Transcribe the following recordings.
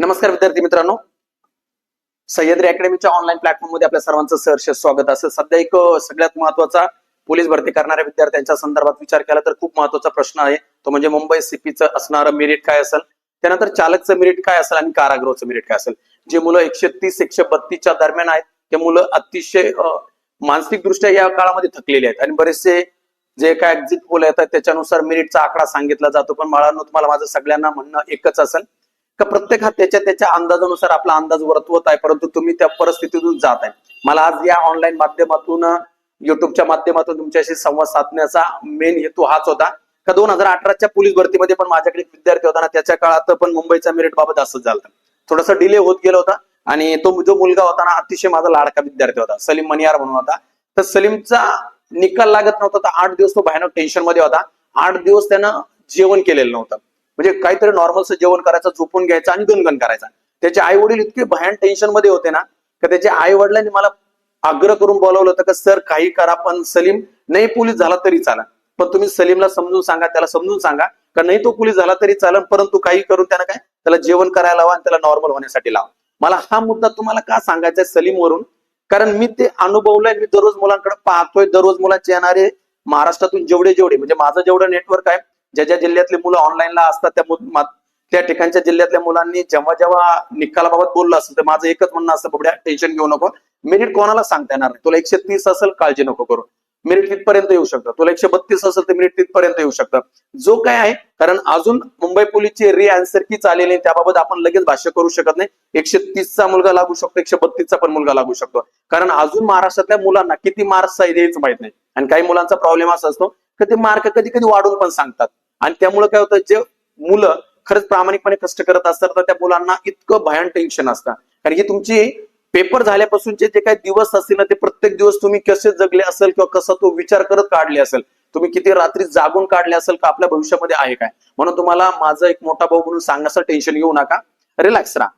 नमस्कार विद्यार्थी मित्रांनो. सह्याद्री अकॅडमीच्या ऑनलाईन प्लॅटफॉर्ममध्ये आपल्या सर्वांचं सहर्ष स्वागत. असं सध्या एक सगळ्यात महत्त्वाचा पोलीस भरती करणाऱ्या विद्यार्थ्यांच्या संदर्भात विचार केला तर खूप महत्त्वाचा प्रश्न आहे. तो म्हणजे मुंबई सीपीचं असणारं मेरिट काय असेल? त्यानंतर चालकचं मेरिट काय असेल आणि कारागृहाचं मेरिट काय असेल? जे मुलं एकशे तीस एकशे बत्तीसच्या दरम्यान आहेत ते मुलं अतिशय मानसिकदृष्ट्या या काळामध्ये थकलेले आहेत. आणि बरेचसे जे काय एक्झिट पोल येतात त्याच्यानुसार मेरिटचा आकडा सांगितला जातो. पण मला तुम्हाला माझं सगळ्यांना म्हणणं एकच असेल. का प्रत्येक हा त्याच्या त्याच्या अंदाजानुसार आपला अंदाज वर्तवत आहे परंतु तुम्ही त्या परिस्थितीतून जात आहे. मला आज या ऑनलाईन माध्यमातून युट्यूबच्या माध्यमातून तुमच्याशी संवाद साधण्याचा मेन हेतू हाच होता. का दोन हजार अठराच्या पोलीस भरतीमध्ये पण माझ्याकडे विद्यार्थी होता ना त्याच्या काळात पण मुंबईच्या मेरिट बाबत असंच झालं थोडासा डिले होत गेला होता आणि तो जो मुलगा होता ना अतिशय माझा लाडका विद्यार्थी होता सलीम मनियार म्हणून होता. तर सलीमचा निकाल लागत नव्हता तर आठ दिवस तो भयानक टेन्शनमध्ये होता. आठ दिवस त्यानं जेवण केलेलं नव्हतं. म्हणजे काहीतरी नॉर्मलचं जेवण करायचं झोपून घ्यायचं आणि गणगण करायचा. त्याचे आई वडील इतके भयान टेन्शनमध्ये होते ना का त्याच्या आई वडिलांनी मला आग्रह करून बोलावलं होतं का सर काही करा पण सलीम नाही पोलीस झाला तरी चाला पण तुम्ही सलीमला समजून सांगा त्याला समजून सांगा का नाही तो पोलीस झाला तरी चालेल परंतु काही करून त्यानं काय त्याला जेवण करायला लावा आणि त्याला नॉर्मल होण्यासाठी लावा. मला हा मुद्दा तुम्हाला का सांगायचा सलीम सलीमवरून? कारण मी ते अनुभवलंय मी दररोज मुलांकडे पाहतोय दररोज मुलांचे येणारे महाराष्ट्रातून जेवढे जेवढे म्हणजे माझं जेवढं नेटवर्क आहे ज्या ज्या जिल्ह्यातली मुलं ऑनलाईनला असतात त्या त्या ठिकाणच्या जिल्ह्यातल्या मुलांनी जेव्हा जेव्हा निकालाबाबत बोललं असेल तर माझं एकच म्हणणं असतं बबड्या टेन्शन घेऊ नको. मेरिट कोणाला सांगता येणार नाही? तुला एकशे तीस असेल काळजी नको करू. मेरिट तिथपर्यंत येऊ शकतं. तुला एकशे बत्तीस असेल तर मेरिट तिथपर्यंत येऊ शकतं. जो काय आहे कारण अजून मुंबई पोलीसची री आन्सर की चालेली नाही त्याबाबत आपण लगेच भाष्य करू शकत नाही. एकशे तीसचा मुलगा लागू शकतो एकशे बत्तीसचा पण मुलगा लागू शकतो. कारण अजून महाराष्ट्रातल्या मुलांना किती मार्क्स आहेत हेच माहीत नाही. आणि काही मुलांचा प्रॉब्लेम असा असतो तर ते मार्क कधी कधी वाढून पण सांगतात. आणि त्यामुळे काय होतं जे मुलं खरंच प्रामाणिकपणे कष्ट करत असतात तर त्या मुलांना इतकं भयान टेन्शन असतं. कारण की तुमची पेपर झाल्यापासूनचे जे काही दिवस असतील ना ते प्रत्येक दिवस तुम्ही कसे जगले असेल किंवा कसा तो विचार करत काढले असेल तुम्ही किती रात्री जागून काढले असेल का आपल्या भविष्यामध्ये आहे काय? म्हणून तुम्हाला माझं एक मोठा भाऊ म्हणून सांगण्याचं टेन्शन घेऊ नका. रिलॅक्स राहा.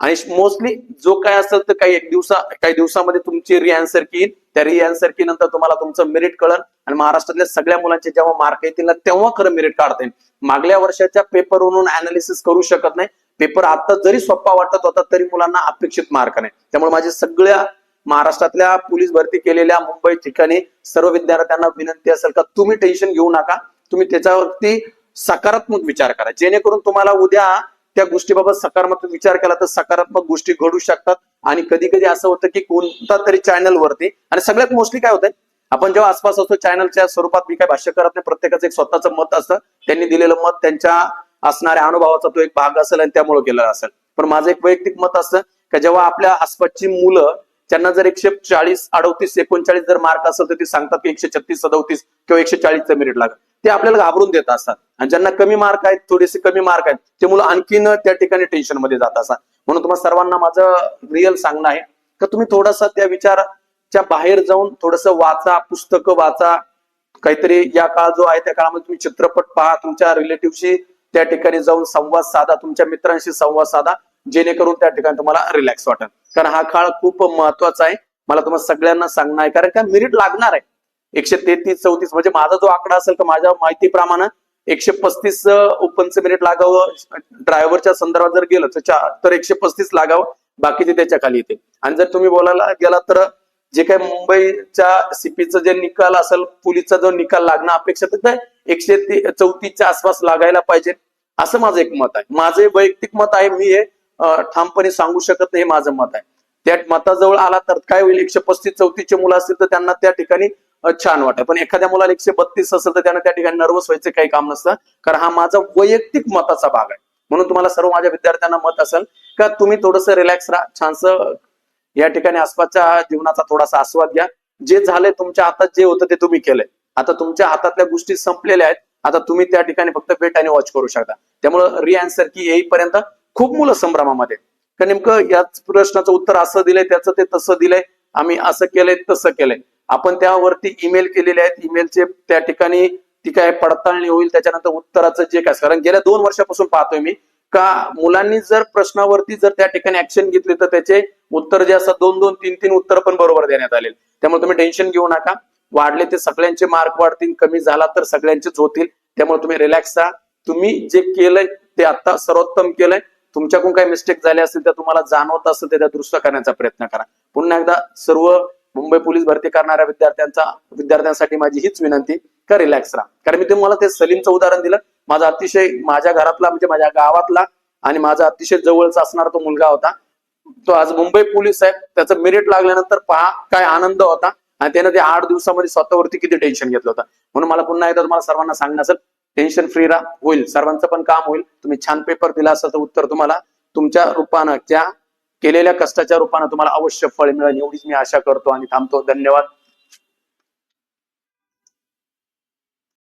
आणि मोस्टली जो काय असेल तर काही एक दिवसा काही दिवसामध्ये तुमची रिअन्सर की येईल. त्या रिअन्सर की नंतर तुम्हाला तुमचं मेरिट कळन आणि महाराष्ट्रातल्या सगळ्या मुलांचे जेव्हा मार्क येतील ना तेव्हा खरं मेरिट काढता येईल. मागल्या वर्षाच्या पेपरवरून अनालिसिस करू शकत नाही. पेपर आता जरी सोपा वाटत होता तरी मुलांना अपेक्षित मार्क नाही. त्यामुळे माझ्या सगळ्या महाराष्ट्रातल्या पोलीस भरती केलेल्या मुंबई ठिकाणी सर्व विद्यार्थ्यांना विनंती असेल का तुम्ही टेन्शन घेऊ नका. तुम्ही त्याच्यावरती सकारात्मक विचार करा. जेणेकरून तुम्हाला उद्या त्या गोष्टीबाबत सकारात्मक विचार केला तर सकारात्मक गोष्टी घडू शकतात. आणि कधी कधी असं होतं की कोणता तरी चॅनलवरती आणि सगळ्यात मोस्टली काय होतंय आपण जेव्हा आसपास असतो चॅनलच्या स्वरूपात मी काय भाष्य करत नाही प्रत्येकाचं एक स्वतःचं मत असतं. त्यांनी दिलेलं मत त्यांच्या असणाऱ्या अनुभवाचा तो एक भाग असेल आणि त्यामुळे केलेला असेल. पण माझं एक वैयक्तिक मत असतं की जेव्हा आपल्या आसपासची मुलं त्यांना जर एकशे चाळीस अडतीस एकोणचाळीस जर मार्क असेल तर ते सांगतात की एकशे छत्तीस सदोतीस किंवा एकशे चाळीसचं मेरिट लागत ते आपल्याला घाबरून देत असतात. आणि ज्यांना कमी मार्क आहेत थोडेसे कमी मार्क आहेत ते मुलं आणखीन त्या ठिकाणी टेन्शनमध्ये जात असतात. म्हणून तुम्हाला सर्वांना माझं रिअल सांगणं आहे का तुम्ही थोडासा त्या विचाराच्या बाहेर जाऊन थोडस वाचा पुस्तकं वाचा. काहीतरी या काळ जो आहे त्या काळामध्ये तुम्ही चित्रपट पहा तुमच्या रिलेटिव्हशी त्या ठिकाणी जाऊन संवाद साधा तुमच्या मित्रांशी संवाद साधा. जेणेकरून त्या ठिकाणी तुम्हाला रिलॅक्स वाटेल. कारण हा काळ खूप महत्त्वाचा आहे. मला तुम्हाला सगळ्यांना सांगणं आहे कारण काय मिरिट लागणार आहे. एकशे तेहतीस चौतीस म्हणजे माझा जो आकडा असेल तर माझ्या माहितीप्रमाणे एकशे पस्तीस ओपनचं मिनिट लागावं. ड्रायव्हरच्या संदर्भात जर गेलं तर तर एकशे पस्तीस लागावं. बाकीचे त्याच्याखाली येते आणि जर तुम्ही बोलायला गेला तर जे काही मुंबईच्या सीपीचा जे निकाल असेल पोलीसचा जो निकाल लागणं अपेक्षित आहे, तर एकशे चौतीसच्या आसपास लागायला पाहिजे. असं माझं एक मत आहे. माझं वैयक्तिक मत आहे मी हे ठामपणे सांगू शकत नाही हे माझं मत आहे. त्या मताजवळ आला तर काय होईल? एकशे पस्तीस चौतीसचे मुलं असतील तर त्यांना त्या ठिकाणी छान वाटत पण एखाद्या मुलाला एकशे बत्तीस असेल तर त्यांना त्या ठिकाणी नर्वस व्हायचं काही काम नसतं. कारण हा माझा वैयक्तिक मताचा भाग आहे. म्हणून तुम्हाला सर्व माझ्या विद्यार्थ्यांना मत असेल का तुम्ही थोडस रिलॅक्स राहा. छानसं या ठिकाणी आसपासच्या जीवनाचा थोडासा आस्वाद घ्या. जे झालंय तुमच्या हातात जे होतं ते तुम्ही केलंय. आता तुमच्या हातातल्या गोष्टी संपलेल्या आहेत. आता तुम्ही त्या ठिकाणी फक्त वेट आणि वॉच करू शकता. त्यामुळं री की येईपर्यंत खूप मुलं संभ्रमामध्ये का नेमकं याच प्रश्नाचं उत्तर असं दिलंय त्याचं ते तसं दिलंय आम्ही असं केलंय तसं केलंय. आपण त्यावरती ईमेल केलेले आहेत. ईमेलचे त्या ठिकाणी ती काय पडताळणी होईल त्याच्यानंतर उत्तराचं जे काय कारण गेल्या दोन वर्षापासून पाहतोय मी का मुलांनी जर प्रश्नावरती जर त्या ठिकाणी ऍक्शन घेतली तर त्याचे उत्तर जे असतात दोन दोन तीन तीन उत्तर पण बरोबर देण्यात आले त्यामुळे तुम्ही टेन्शन घेऊ नका. वाढले ते सगळ्यांचे मार्क वाढतील कमी झाला तर सगळ्यांचेच होतील. त्यामुळे तुम्ही रिलॅक्स राहा. तुम्ही जे केलंय ते आता सर्वोत्तम केलंय. तुमच्याकडून काही मिस्टेक झाले असतील तर तुम्हाला जाणवत असेल तर त्या दुरुस्त करण्याचा प्रयत्न करा. पुन्हा एकदा सर्व मुंबई पोलीस भरती करणाऱ्या विद्यार्थ्यांचा विद्यार्थ्यांसाठी माझी हीच विनंती का रिलॅक्स राहा. कारण मी तुम्हाला ते सलीमचं उदाहरण दिलं. माझा अतिशय माझ्या घरातला म्हणजे माझ्या गावातला आणि माझा अतिशय जवळचा असणारा तो मुलगा होता. तो आज मुंबई पोलीस आहे. त्याचं मेरिट लागल्यानंतर पहा काय आनंद होता. आणि त्यानं ते आठ दिवसामध्ये स्वतःवरती किती टेन्शन घेतलं होतं. म्हणून मला पुन्हा एकदा तुम्हाला सर्वांना सांगणं असेल टेन्शन फ्री राहा होईल. सर्वांचं पण काम होईल. तुम्ही छान पेपर दिला असं तर उत्तर तुम्हाला. तुमच्या रूपानं त्या केलेल्या कष्टाच्या रूपानं तुम्हाला अवश्य फळ मिळेल. एवढीच मी आशा करतो आणि थांबतो. धन्यवाद.